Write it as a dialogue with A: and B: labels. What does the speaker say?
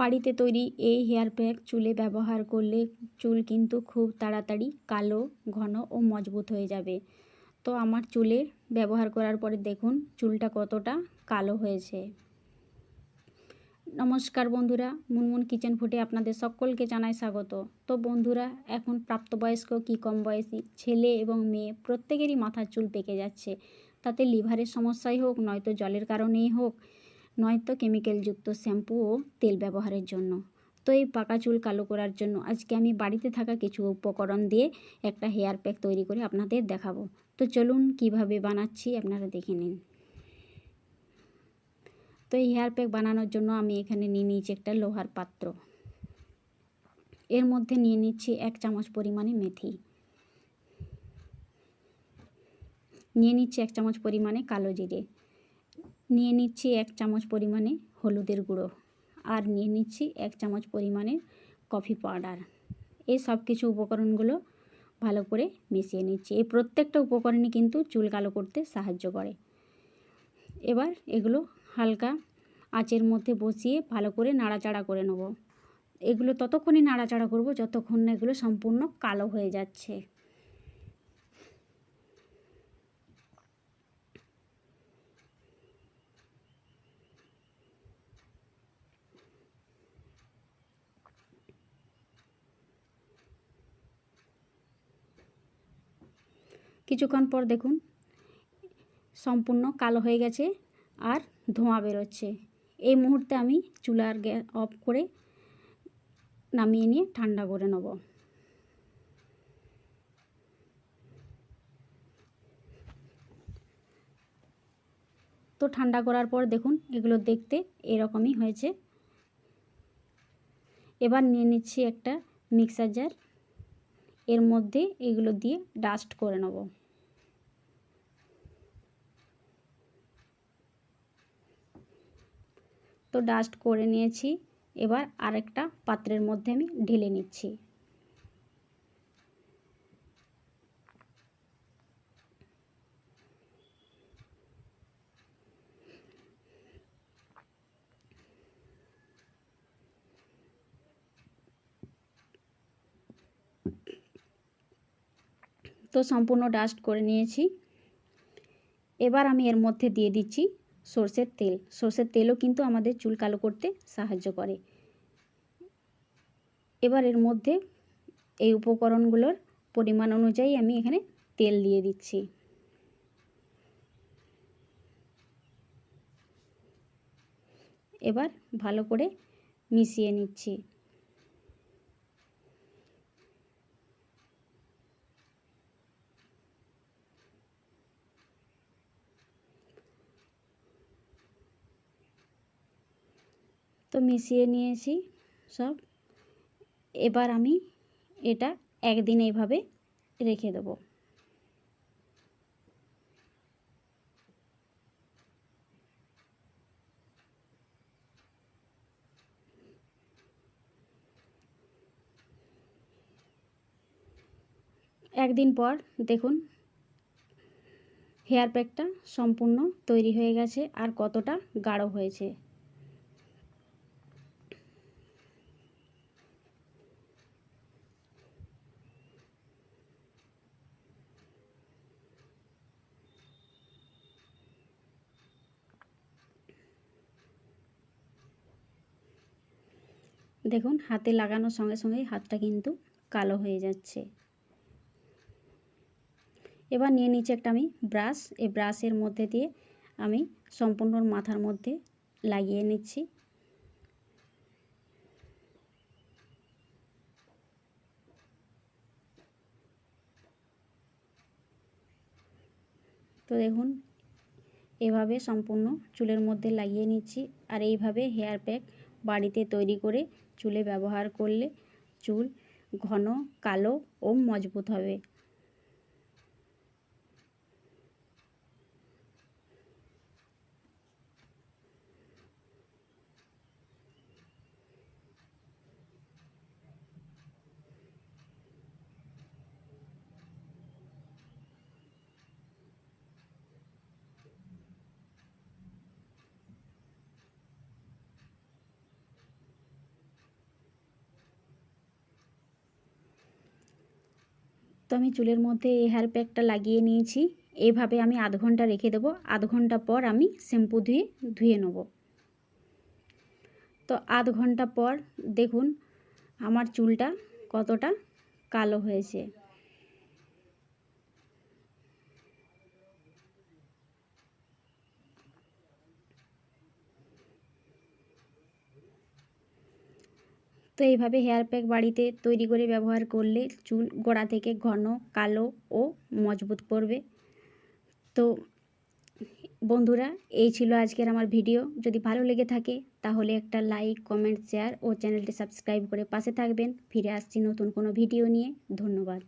A: বাড়িতে তৈরি এই হেয়ার প্যাক চুলে ব্যবহার করলে চুল কিন্তু খুব তাড়াতাড়ি কালো, ঘন ও মজবুত হয়ে যাবে। তো আমার চুলে ব্যবহার করার পরে দেখুন চুলটা কতটা কালো হয়েছে। নমস্কার বন্ধুরা, মুনমুন কিচেন ফুটে আপনাদের সকলকে জানাই স্বাগত। তো বন্ধুরা, এখন প্রাপ্তবয়স্ক কি কম বয়সী ছেলে এবং মেয়ে প্রত্যেকেরই মাথার চুল পেকে যাচ্ছে। তাতে লিভারের সমস্যাই হোক, নয়তো জলের কারণেই হোক নয়তো কেমিক্যালযুক্ত শ্যাম্পু ও তেল ব্যবহারের জন্য। তো এই পাকা চুল কালো করার জন্য আজকে আমি বাড়িতে থাকা কিছু উপকরণ দিয়ে একটা হেয়ার প্যাক তৈরি করে আপনাদের দেখাবো। তো চলুন কীভাবে বানাচ্ছি আপনারা দেখে নিন। তো এই হেয়ার প্যাক বানানোর জন্য আমি এখানে নিয়ে নিয়েছি একটা লোহার পাত্র। এর মধ্যে নিয়ে নিচ্ছি এক চামচ পরিমাণে মেথি। নিয়ে নিচ্ছি এক চামচ পরিমাণে কালো জিরে। নিয়ে নিচ্ছি এক চামচ পরিমাণে হলুদের গুঁড়ো আর নিয়ে নিচ্ছি এক চামচ পরিমাণে কফি পাউডার। এই সব কিছু উপকরণগুলো ভালো করে মিশিয়ে নিচ্ছি। এই প্রত্যেকটা উপকরণই কিন্তু চুল কালো করতে সাহায্য করে। এবার এগুলো হালকা আঁচের মধ্যে বসিয়ে ভালো করে নাড়াচাড়া করে নেব। এগুলো ততক্ষণই নাড়াচাড়া করব যতক্ষণ না এগুলো সম্পূর্ণ কালো হয়ে যাচ্ছে। কিছুক্ষণ পর দেখুন, সম্পূর্ণ কালো হয়ে গেছে আর ধোঁয়া বেরোচ্ছে। এই মুহূর্তে আমি চুলার গ্যাস অফ করে নামিয়ে নিয়ে ঠান্ডা করে নেব। তো ঠান্ডা করার পর দেখুন, এগুলো দেখতে এরকমই হয়েছে। এবার নিয়ে নিচ্ছি একটা মিক্সার জার এর মধ্যে এগুলো দিয়ে ডাস্ট করে নেব। তো ডাস্ট করে নিয়েছি। এবার আরেকটা পাত্রের মধ্যে আমি ঢেলে নিচ্ছি। তো সম্পূর্ণ ডাস্ট করে নিয়েছি। এবার আমি এর মধ্যে দিয়ে দিচ্ছি সর্ষের তেল। সর্ষের তেলও কিন্তু আমাদের চুল কালো করতে সাহায্য করে। এবার এর মধ্যে এই উপকরণগুলোর পরিমাণ অনুযায়ী আমি এখানে তেল দিয়ে দিচ্ছি। এবার ভালো করে মিশিয়ে নিচ্ছি। তো মিশিয়ে নিয়েছি সব। এবার আমি এটা একদিন এইভাবে রেখে দেবো। একদিন পর দেখুন, হেয়ার প্যাকটা সম্পূর্ণ তৈরি হয়ে গেছে আর কতটা গাঢ় হয়েছে। দেখুন, হাতে লাগানোর সঙ্গে সঙ্গে হাতটা কিন্তু কালো হয়ে যাচ্ছে। এবার নিয়ে নিচে একটা আমি ব্রাশ। এই ব্রাশের মধ্যে দিয়ে আমি সম্পূর্ণ মাথার মধ্যে লাগিয়ে নিচ্ছি। তো দেখুন, এভাবে সম্পূর্ণ চুলের মধ্যে লাগিয়ে নিচ্ছি। আর এইভাবে হেয়ার প্যাক বাড়িতে তৈরি করে চুলে ব্যবহার করলে চুল ঘন কালো ও মজবুত হবে। তো আমি চুলের মধ্যে এই হেয়ার প্যাকটা লাগিয়ে নিয়েছি। এভাবে আমি আধ ঘণ্টা রেখে দেবো। আধ ঘণ্টা পর আমি শ্যাম্পু ধুয়ে ধুয়ে নেব। তো আধ ঘণ্টা পর দেখুন, আমার চুলটা কতটা কালো হয়েছে। তো এইভাবে হেয়ার প্যাক বাড়িতে তৈরি করে ব্যবহার করলে চুল গোড়া থেকে ঘন, কালো ও মজবুত করবে তো বন্ধুরা, এই ছিল আজকের আমার ভিডিও। যদি ভালো লেগে থাকে, তাহলে একটা লাইক কমেন্ট শেয়ার ও চ্যানেলটি সাবস্ক্রাইব করে পাশে থাকবেন। ফিরে আসছি নতুন কোনো ভিডিও নিয়ে। ধন্যবাদ।